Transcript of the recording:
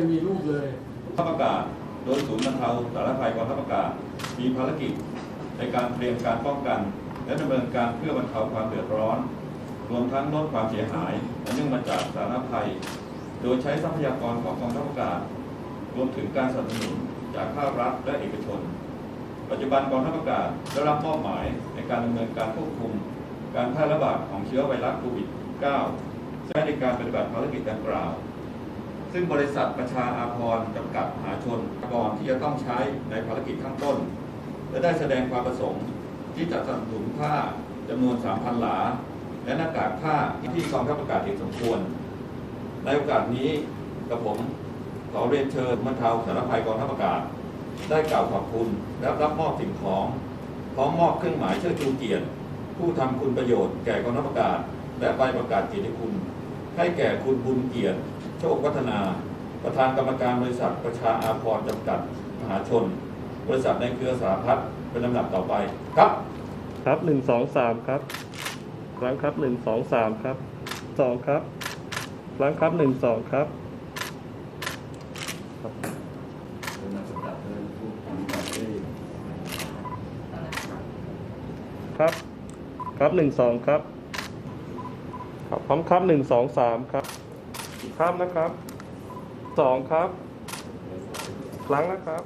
ยมีรูปเลยทัพอากาศโดยศูนย์บรรเทาสาธารณภัยกองทัพอากาศมีภารกิจในการเตรียมการป้องกัน และดำเนินการเพื่อบรรเทาความเดือดร้อน รวมทั้งลดความเสียหายอันเนื่องมาจากสาธารณภัย โดยใช้ทรัพยากรของกองทัพอากาศ รวมถึงการสนับสนุนจากภาครัฐและเอกชน ปัจจุบันกองทัพอากาศได้รับมอบหมายในการดำเนินการควบคุม การแพร่ระบาดของเชื้อไวรัสโควิด -19 และในการปฏิบัติภารกิจดังกล่าว ซึ่งบริษัทประชาอาภรณ์จำกัดมหาชนก่อนที่จะต้องใช้ในภารกิจข้างต้น และได้แสดงความประสงค์ที่จะสนับสนุนผ้าจำนวน 3,000 หลา และหน้ากากผ้าที่กองทัพอากาศเห็นสมควร ในโอกาสนี้กับผมขอเรียนเชิญบรรเทาสารภัยกองทัพอากาศ ได้กล่าวขอบคุณและรับมอบสิ่งของพร้อมมอบเครื่องหมายเชิดชูเกียรติ ผู้ทำคุณประโยชน์แก่กองทัพอากาศและใบประกาศเกียรติคุณ ให้แก่คุณบุญเกียรติ โชควัฒนา ประธานกรรมการบริษัทประชาอาภรณ์จำกัดมหาชน บริษัทในเครือสาพัฒน์เป็นลำดับต่อไปครับครับหนึ่งสองสามครับครั้งครับหนึ่งสองสามครับสองครับครั้งครับหนึ่งสองครับครับครับหนึ่งสองครับครับพร้อมครับหนึ่งสองสามครับ ครับนะครับสองครับ ครั้งนะครับ